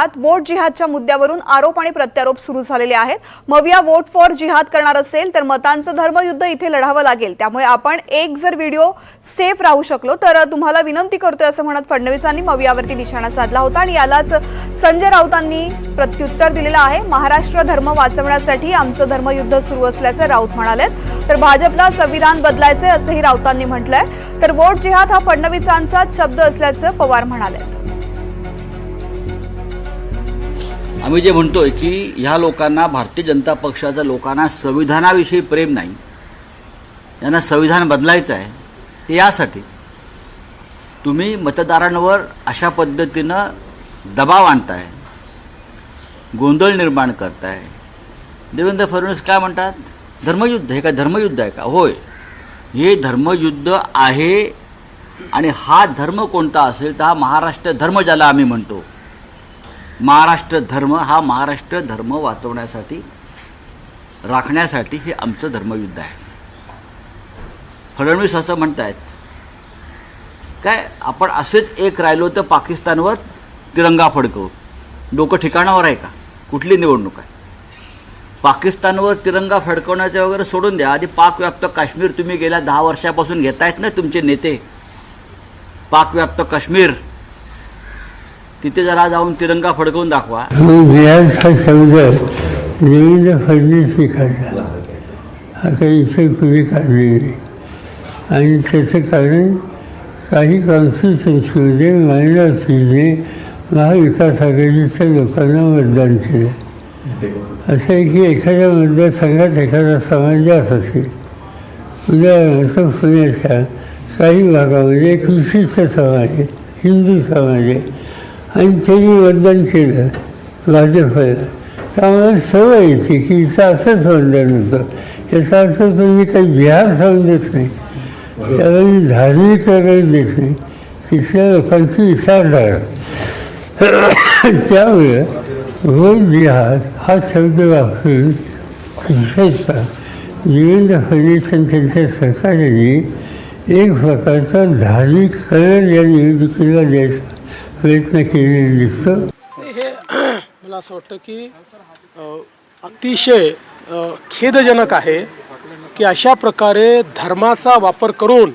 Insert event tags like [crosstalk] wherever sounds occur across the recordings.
आत वोट जिहादच्या मुद्द्यावरून आरोप आणि प्रत्यारोप सुरू झालेले आहेत. मविया वोट फॉर जिहाद करणार असेल तर मतांचं धर्मयुद्ध इथे लढावं लागेल. त्यामुळे आपण एक जर व्हिडिओ सेफ राहू शकलो तर तुम्हाला विनंती करतोय असं म्हणत फडणवीसांनी मवियावरती निशाणा साधला होता आणि यालाच संजय राऊतांनी प्रत्युत्तर दिलेलं आहे. महाराष्ट्र धर्म वाचवण्यासाठी आमचं धर्मयुद्ध सुरू असल्याचं राऊत म्हणाले तर भाजपला संविधान बदलायचे असंही राऊतांनी म्हटलंय. तर वोट जिहाद हा फडणवीसांचाच शब्द असल्याचं पवार म्हणाले आम्ही जे म्हणतोय की ह्या लोकांना भारतीय जनता पक्षाच्या लोकांना संविधानाविषयी प्रेम नाही. यांना संविधान बदलायचं आहे. ते यासाठी तुम्ही मतदारांवर अशा पद्धतीनं दबाव आणताय. गोंधळ निर्माण करताय. देवेंद्र फडणवीस काय म्हणतात? धर्मयुद्ध हे काय धर्मयुद्ध आहे का? होय. हे धर्मयुद्ध आहे आणि हा धर्म कोणता असेल तर हा महाराष्ट्र धर्म ज्याला आम्ही म्हणतो. महाराष्ट्र धर्म हा महाराष्ट्र धर्म वाचवण्यासाठी राखण्यासाठी हे आमचं धर्मयुद्ध आहे. फडणवीस असं म्हणतायत काय आपण असेच एक राहिलो तर पाकिस्तानवर तिरंगा फडकवू. डोकं ठिकाणावर आहे का? कुठली निवडणूक आहे? पाकिस्तानवर तिरंगा फडकवण्याचं वगैरे सोडून द्या. आधी पाकव्याप्त काश्मीर तुम्ही गेल्या दहा वर्षापासून घेतायत ना तुमचे नेते? पाकव्याप्त काश्मीर तिथे जरा जाऊन तिरंगा फडकवून दाखवा. जिहाद हा शब्द देवेंद्र फडणवीस काढला आता इथे कुणी काढले नाही आणि त्याचं कारण काही कॉन्स्टिट्युन्सीमध्ये मायनॉरिटीजने म्हणजे महाविकास आघाडीच्या लोकांना मतदान केलं. असं आहे की एखाद्या मतदारसंघात एखादा समाज जास्त असेल. उदाहरणार्थ पुण्याच्या काही भागामध्ये एक विशिष्ट समाज आहे हिंदू समाज आहे. आणि त्याची वंदन केलं भाजपला तर आम्हाला सवय येते की इथं असंच वंदन होतं याचा अर्थ तुम्ही काही जिहाद समजत नाही. त्याला मी धार्मिक वगैरे देत नाही. तिथल्या लोकांची विचारधारा. त्यामुळे रोज विहार हा शब्द वापरून विशेषतः देवेंद्र फडणवीस आणि त्यांच्या सरकारने एक प्रकारचा धार्मिक कलर या निवडणुकीला द्यायचा प्रयत्न केलेले दिसतं हे [clears throat] मला असं वाटतं की अतिशय खेदजनक आहे की अशा प्रकारे धर्माचा वापर करून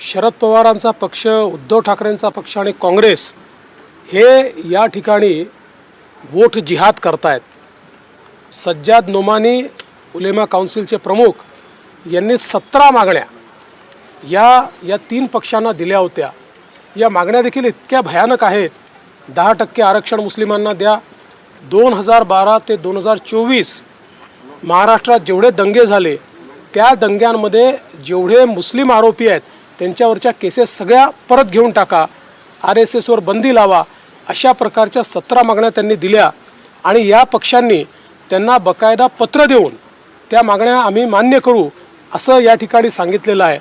शरद पवारांचा पक्ष उद्धव ठाकरेंचा पक्ष आणि काँग्रेस हे या ठिकाणी वोट जिहाद करतायत. सज्जाद नोमानी उलेमा काउन्सिलचे प्रमुख यांनी सतरा मागण्या या या तीन पक्षांना दिल्या होत्या. या मागण्या देखील इतक्या भयानक आहेत. दहा टक्के आरक्षण मुस्लिमांना द्या. दोन हजार बारा ते दोन हजार चोवीस महाराष्ट्रात जेवढे दंगे झाले त्या दंग्यांमध्ये जेवढे मुस्लिम आरोपी आहेत त्यांच्यावरच्या केसेस सगळ्या परत घेऊन टाका. आर एस एसवर बंदी लावा. अशा प्रकारच्या सतरा मागण्या त्यांनी दिल्या आणि या पक्षांनी त्यांना बकायदा पत्र देऊन त्या मागण्या आम्ही मान्य करू असं या ठिकाणी सांगितलेलं आहे.